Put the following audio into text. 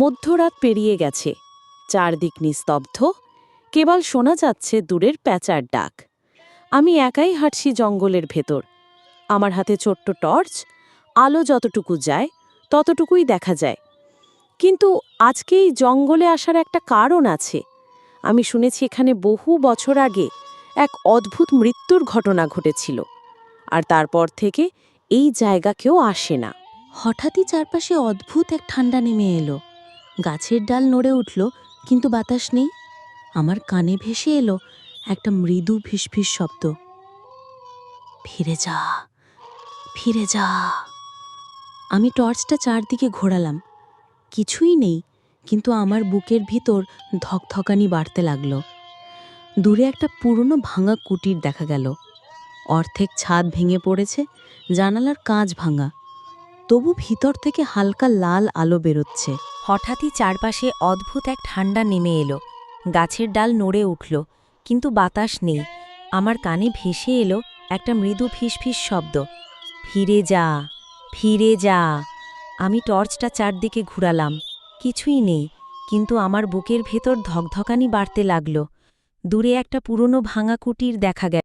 মধ্যরাত পেরিয়ে গেছে। চারদিক নিস্তব্ধ, কেবল শোনা যাচ্ছে দূরের প্যাঁচার ডাক। আমি একাই হাঁটছি জঙ্গলের ভেতর। আমার হাতে ছোট্ট টর্চ, আলো যতটুকু যায়, ততটুকুই দেখা যায়। কিন্তু আজকে এই জঙ্গলে আসার একটা কারণ আছে। আমি শুনেছি এখানে বহু বছর আগে এক অদ্ভুত মৃত্যুর ঘটনা ঘটেছিল, আর তারপর থেকে এই জায়গা কেউ আসে না। হঠাৎই চারপাশে অদ্ভুত এক ঠান্ডা নেমে এলো। গাছের ডাল নড়ে উঠল, কিন্তু বাতাস নেই। আমার কানে ভেসে এলো একটা মৃদু ফিসফিস শব্দ। ফিরে যা ফিরে যা। আমি টর্চটা চারদিকে ঘোরালাম। কিছুই নেই, কিন্তু আমার বুকের ভিতর ধকধকানি বাড়তে লাগল। দূরে একটা পুরনো ভাঙা কুটির দেখা গেল। অর্ধেক ছাদ ভেঙে পড়েছে, জানালার কাঁচ ভাঙা। তবু ভিতর থেকে হালকা লাল আলো বেরোচ্ছে। হঠাৎই চারপাশে অদ্ভুত এক ঠান্ডা নেমে এলো। গাছের ডাল নড়ে উঠল, কিন্তু বাতাস নেই। আমার কানে ভেসে এলো একটা মৃদু ফিসফিস শব্দ। ফিরে যা ফিরে যা। আমি টর্চটা চারদিকে ঘুরালাম। কিছুই নেই, কিন্তু আমার বুকের ভেতর ধকধকানি বাড়তে লাগল। দূরে একটা পুরনো ভাঙা কুটির দেখা গেল।